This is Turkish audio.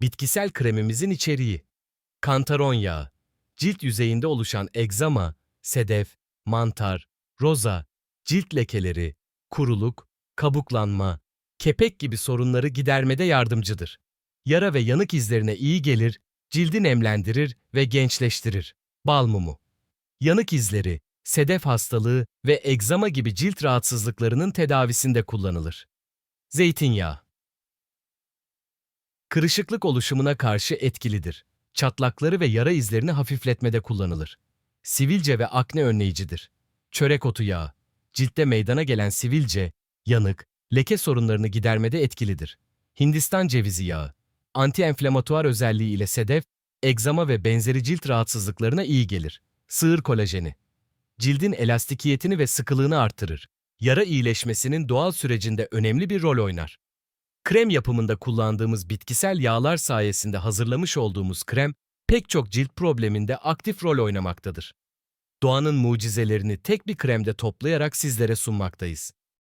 Bitkisel kremimizin içeriği. Kantaron yağı. Cilt yüzeyinde oluşan egzama, sedef, mantar, roza, cilt lekeleri, kuruluk, kabuklanma, kepek gibi sorunları gidermede yardımcıdır. Yara ve yanık izlerine iyi gelir, cildi nemlendirir ve gençleştirir. Bal mumu. Yanık izleri, sedef hastalığı ve egzama gibi cilt rahatsızlıklarının tedavisinde kullanılır. Zeytinyağı. Kırışıklık oluşumuna karşı etkilidir. Çatlakları ve yara izlerini hafifletmede kullanılır. Sivilce ve akne önleyicidir. Çörek otu yağı. Ciltte meydana gelen sivilce, yanık, leke sorunlarını gidermede etkilidir. Hindistan cevizi yağı. Anti-enflamatuar özelliği ile sedef, egzama ve benzeri cilt rahatsızlıklarına iyi gelir. Sığır kolajeni. Cildin elastikiyetini ve sıkılığını artırır. Yara iyileşmesinin doğal sürecinde önemli bir rol oynar. Krem yapımında kullandığımız bitkisel yağlar sayesinde hazırlamış olduğumuz krem, pek çok cilt probleminde aktif rol oynamaktadır. Doğanın mucizelerini tek bir kremde toplayarak sizlere sunmaktayız.